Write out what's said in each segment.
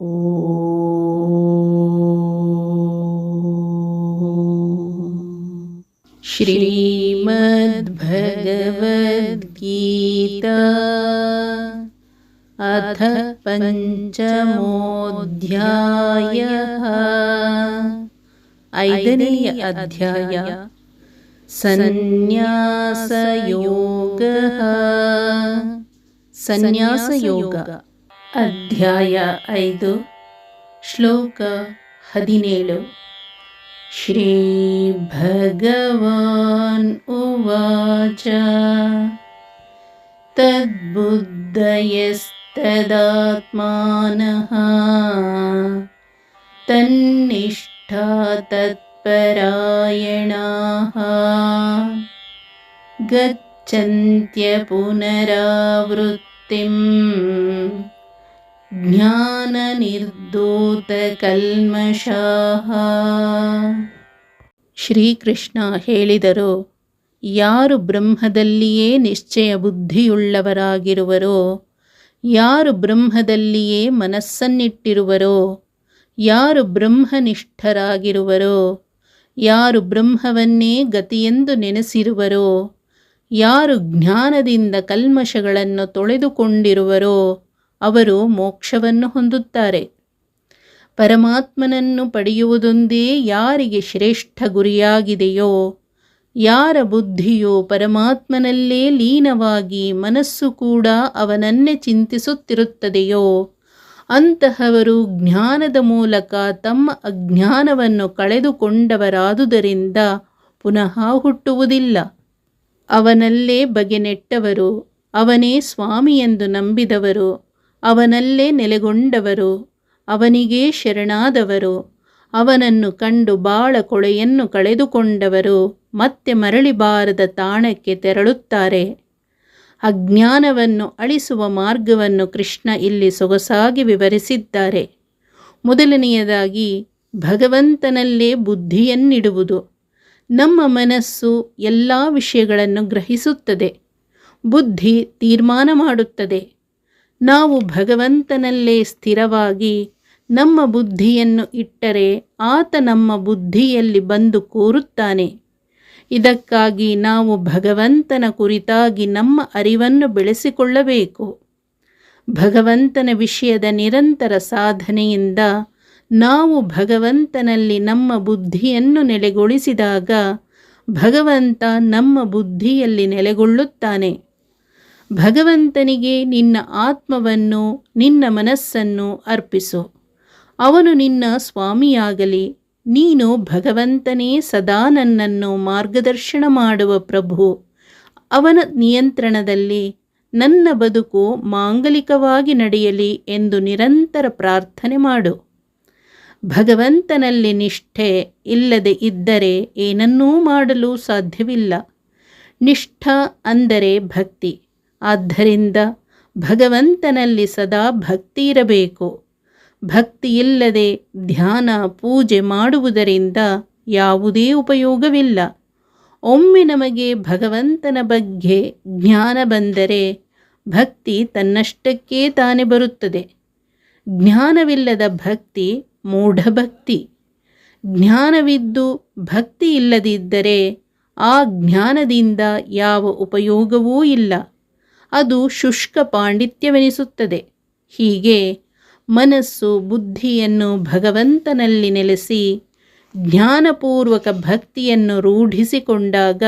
श्रीमद्भगवद्गीता अथ पञ्चमोऽध्यायः। ऐदनीय अध्याय। संन्यासयोगः संन्यासयोगः ಅಧ್ಯಾಯ ಐದು ಶ್ಲೋಕ ಹದಿನೇಳು ಶ್ರೀ ಭಗವಾನ್ ಉವಾಚ ತದ್ಬುದ್ಧಯಸ್ತದಾತ್ಮಾನಃ ತನ್ನಿಷ್ಠಾ ತತ್ಪರಾಯಣಾಃ गच्छन्त्य पुनरावृत्तिं ಜ್ಞಾನನಿರ್ಧೂತಕಲ್ಮಷಾಃ ಶ್ರೀಕೃಷ್ಣ ಹೇಳಿದರು, ಯಾರು ಬ್ರಹ್ಮದಲ್ಲಿಯೇ ನಿಶ್ಚಯ ಬುದ್ಧಿಯುಳ್ಳವರಾಗಿರುವರೋ, ಯಾರು ಬ್ರಹ್ಮದಲ್ಲಿಯೇ ಮನಸ್ಸನ್ನಿಟ್ಟಿರುವರೋ, ಯಾರು ಬ್ರಹ್ಮನಿಷ್ಠರಾಗಿರುವರೋ, ಯಾರು ಬ್ರಹ್ಮವನ್ನೇ ಗತಿಯೆಂದು ನೆನೆಸಿರುವರೋ, ಯಾರು ಜ್ಞಾನದಿಂದ ಕಲ್ಮಶಗಳನ್ನು ತೊಳೆದುಕೊಂಡಿರುವರೋ ಅವರು ಮೋಕ್ಷವನ್ನು ಹೊಂದುತ್ತಾರೆ. ಪರಮಾತ್ಮನನ್ನು ಪಡೆಯುವುದೊಂದೇ ಯಾರಿಗೆ ಶ್ರೇಷ್ಠ ಗುರಿಯಾಗಿದೆಯೋ, ಯಾರ ಬುದ್ಧಿಯು ಪರಮಾತ್ಮನಲ್ಲೇ ಲೀನವಾಗಿ ಮನಸ್ಸು ಕೂಡ ಅವನನ್ನೇ ಚಿಂತಿಸುತ್ತಿರುತ್ತದೆಯೋ, ಅಂತಹವರು ಜ್ಞಾನದ ಮೂಲಕ ತಮ್ಮ ಅಜ್ಞಾನವನ್ನು ಕಳೆದುಕೊಂಡವರಾದುದರಿಂದ ಪುನಃ ಹುಟ್ಟುವುದಿಲ್ಲ. ಅವನಲ್ಲೇ ಬಗೆನೆಟ್ಟವರು, ಅವನೇ ಸ್ವಾಮಿಯೆಂದು ನಂಬಿದವರು ಅವನಲ್ಲೇ ನೆಲೆಗೊಂಡವರು, ಅವನಿಗೇ ಶರಣಾದವರು, ಅವನನ್ನು ಕಂಡು ಬಾಳ ಕೊಳೆಯನ್ನು ಕಳೆದುಕೊಂಡವರು, ಮತ್ತೆ ಮರಳಿ ಬಾರದ ತಾಣಕ್ಕೆ ತೆರಳುತ್ತಾರೆ. ಅಜ್ಞಾನವನ್ನು ಅಳಿಸುವ ಮಾರ್ಗವನ್ನು ಕೃಷ್ಣ ಇಲ್ಲಿ ಸೊಗಸಾಗಿ ವಿವರಿಸಿದ್ದಾರೆ. ಮೊದಲನೆಯದಾಗಿ, ಭಗವಂತನಲ್ಲೇ ಬುದ್ಧಿಯನ್ನಿಡುವುದು. ನಮ್ಮ ಮನಸ್ಸು ಎಲ್ಲ ವಿಷಯಗಳನ್ನು ಗ್ರಹಿಸುತ್ತದೆ. ಬುದ್ಧಿ ತೀರ್ಮಾನ ಮಾಡುತ್ತದೆ. ನಾವು ಭಗವಂತನಲ್ಲೇ ಸ್ಥಿರವಾಗಿ ನಮ್ಮ ಬುದ್ಧಿಯನ್ನು ಇಟ್ಟರೆ ಆತ ನಮ್ಮ ಬುದ್ಧಿಯಲ್ಲಿ ಬಂದು ಕೂರುತ್ತಾನೆ. ಇದಕ್ಕಾಗಿ ನಾವು ಭಗವಂತನ ಕುರಿತಾಗಿ ನಮ್ಮ ಅರಿವನ್ನು ಬೆಳೆಸಿಕೊಳ್ಳಬೇಕು. ಭಗವಂತನ ವಿಷಯದ ನಿರಂತರ ಸಾಧನೆಯಿಂದ ನಾವು ಭಗವಂತನಲ್ಲಿ ನಮ್ಮ ಬುದ್ಧಿಯನ್ನು ನೆಲೆಗೊಳಿಸಿದಾಗ ಭಗವಂತ ನಮ್ಮ ಬುದ್ಧಿಯಲ್ಲಿ ನೆಲೆಗೊಳ್ಳುತ್ತಾನೆ. ಭಗವಂತನಿಗೆ ನಿನ್ನ ಆತ್ಮವನ್ನು, ನಿನ್ನ ಮನಸ್ಸನ್ನು ಅರ್ಪಿಸು. ಅವನು ನಿನ್ನ ಸ್ವಾಮಿಯಾಗಲಿ, ನೀನು ಭಗವಂತನೇ ಸದಾ ನನ್ನನ್ನು ಮಾರ್ಗದರ್ಶನ ಮಾಡುವ ಪ್ರಭು. ಅವನ ನಿಯಂತ್ರಣದಲ್ಲಿ ನನ್ನ ಬದುಕು ಮಾಂಗಲಿಕವಾಗಿ ನಡೆಯಲಿ ಎಂದು ನಿರಂತರ ಪ್ರಾರ್ಥನೆ ಮಾಡು. ಭಗವಂತನಲ್ಲಿ ನಿಷ್ಠೆ ಇಲ್ಲದೆ ಇದ್ದರೆ ಏನನ್ನೂ ಮಾಡಲು ಸಾಧ್ಯವಿಲ್ಲ. ನಿಷ್ಠ ಅಂದರೆ ಭಕ್ತಿ. ಆದ್ದರಿಂದ ಭಗವಂತನಲ್ಲಿ ಸದಾ ಭಕ್ತಿ ಇರಬೇಕು. ಭಕ್ತಿಯಿಲ್ಲದೆ ಧ್ಯಾನ, ಪೂಜೆ ಮಾಡುವುದರಿಂದ ಯಾವುದೇ ಉಪಯೋಗವಿಲ್ಲ. ಒಮ್ಮೆ ನಮಗೆ ಭಗವಂತನ ಬಗ್ಗೆ ಜ್ಞಾನ ಬಂದರೆ ಭಕ್ತಿ ತನ್ನಷ್ಟಕ್ಕೇ ತಾನೇ ಬರುತ್ತದೆ. ಜ್ಞಾನವಿಲ್ಲದ ಭಕ್ತಿ ಮೂಢಭಕ್ತಿ. ಜ್ಞಾನವಿದ್ದು ಭಕ್ತಿ ಇಲ್ಲದಿದ್ದರೆ ಆ ಜ್ಞಾನದಿಂದ ಯಾವ ಉಪಯೋಗವೂ ಇಲ್ಲ. ಅದು ಶುಷ್ಕ ಪಾಂಡಿತ್ಯವೆನಿಸುತ್ತದೆ. ಹೀಗೆ ಮನಸ್ಸು ಬುದ್ಧಿಯನ್ನು ಭಗವಂತನಲ್ಲಿ ನೆಲೆಸಿ ಜ್ಞಾನಪೂರ್ವಕ ಭಕ್ತಿಯನ್ನು ರೂಢಿಸಿಕೊಂಡಾಗ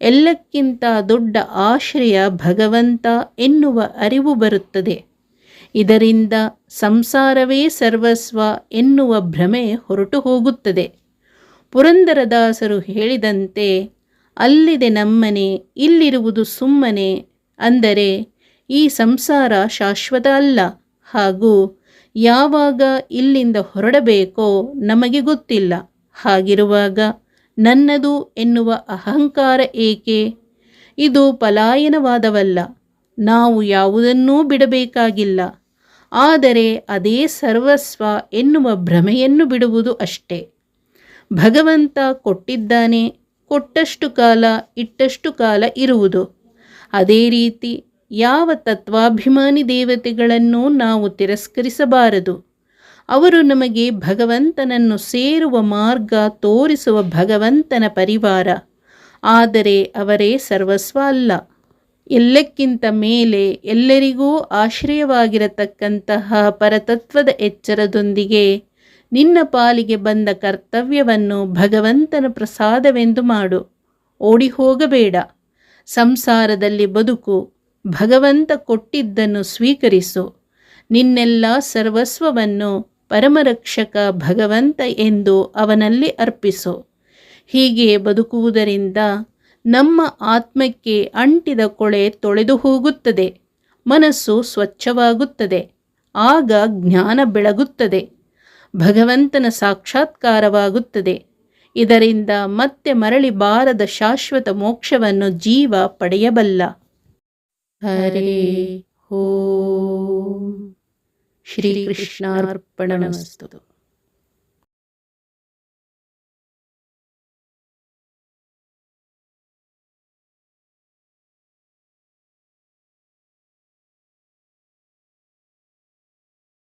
ಎಲ್ಲಕ್ಕಿಂತ ದೊಡ್ಡ ಆಶ್ರಯ ಭಗವಂತ ಎನ್ನುವ ಅರಿವು ಬರುತ್ತದೆ. ಇದರಿಂದ ಸಂಸಾರವೇ ಸರ್ವಸ್ವ ಎನ್ನುವ ಭ್ರಮೆ ಹೊರಟು ಹೋಗುತ್ತದೆ. ಪುರಂದರದಾಸರು ಹೇಳಿದಂತೆ ಅಲ್ಲಿದೆ ನಮ್ಮನೆ, ಇಲ್ಲಿರುವುದು ಸುಮ್ಮನೆ ಅಂದರೆ ಈ ಸಂಸಾರ ಶಾಶ್ವತ ಅಲ್ಲ. ಹಾಗೂ ಯಾವಾಗ ಇಲ್ಲಿಂದ ಹೊರಡಬೇಕೋ ನಮಗೆ ಗೊತ್ತಿಲ್ಲ. ಹಾಗಿರುವಾಗ ನನ್ನದು ಎನ್ನುವ ಅಹಂಕಾರ ಏಕೆ? ಇದು ಪಲಾಯನವಾದವಲ್ಲ. ನಾವು ಯಾವುದನ್ನೂ ಬಿಡಬೇಕಾಗಿಲ್ಲ. ಆದರೆ ಅದೇ ಸರ್ವಸ್ವ ಎನ್ನುವ ಭ್ರಮೆಯನ್ನು ಬಿಡುವುದು ಅಷ್ಟೇ. ಭಗವಂತ ಕೊಟ್ಟಿದ್ದಾನೆ, ಕೊಟ್ಟಷ್ಟು ಕಾಲ, ಇಟ್ಟಷ್ಟು ಕಾಲ ಇರುವುದು. ಅದೇ ರೀತಿ ಯಾವ ತತ್ವಾಭಿಮಾನಿ ದೇವತೆಗಳನ್ನು ನಾವು ತಿರಸ್ಕರಿಸಬಾರದು. ಅವರು ನಮಗೆ ಭಗವಂತನನ್ನು ಸೇರುವ ಮಾರ್ಗ ತೋರಿಸುವ ಭಗವಂತನ ಪರಿವಾರ. ಆದರೆ ಅವರೇ ಸರ್ವಸ್ವ ಅಲ್ಲ. ಎಲ್ಲಕ್ಕಿಂತ ಮೇಲೆ ಎಲ್ಲರಿಗೂ ಆಶ್ರಯವಾಗಿರತಕ್ಕಂತಹ ಪರತತ್ವದ ಎಚ್ಚರದೊಂದಿಗೆ ನಿನ್ನ ಪಾಲಿಗೆ ಬಂದ ಕರ್ತವ್ಯವನ್ನು ಭಗವಂತನ ಪ್ರಸಾದವೆಂದು ಮಾಡು. ಓಡಿ ಹೋಗಬೇಡ. ಸಂಸಾರದಲ್ಲಿ ಬದುಕು, ಭಗವಂತ ಕೊಟ್ಟಿದ್ದನ್ನು ಸ್ವೀಕರಿಸು. ನಿನ್ನೆಲ್ಲ ಸರ್ವಸ್ವವನ್ನು ಪರಮರಕ್ಷಕ ಭಗವಂತ ಎಂದು ಅವನಲ್ಲಿ ಅರ್ಪಿಸು. ಹೀಗೆ ಬದುಕುವುದರಿಂದ ನಮ್ಮ ಆತ್ಮಕ್ಕೆ ಅಂಟಿದ ಕೊಳೆ ತೊಳೆದು ಹೋಗುತ್ತದೆ, ಮನಸ್ಸು ಸ್ವಚ್ಛವಾಗುತ್ತದೆ, ಆಗ ಜ್ಞಾನ ಬೆಳಗುತ್ತದೆ, ಭಗವಂತನ ಸಾಕ್ಷಾತ್ಕಾರವಾಗುತ್ತದೆ. ಇದರಿಂದ ಮತ್ತೆ ಮರಳಿ ಬಾರದ ಶಾಶ್ವತ ಮೋಕ್ಷವನ್ನು ಜೀವ ಪಡೆಯಬಲ್ಲ. ಹರೇ ಓಂ ಶ್ರೀಕೃಷ್ಣಾರ್ಪಣಮಸ್ತು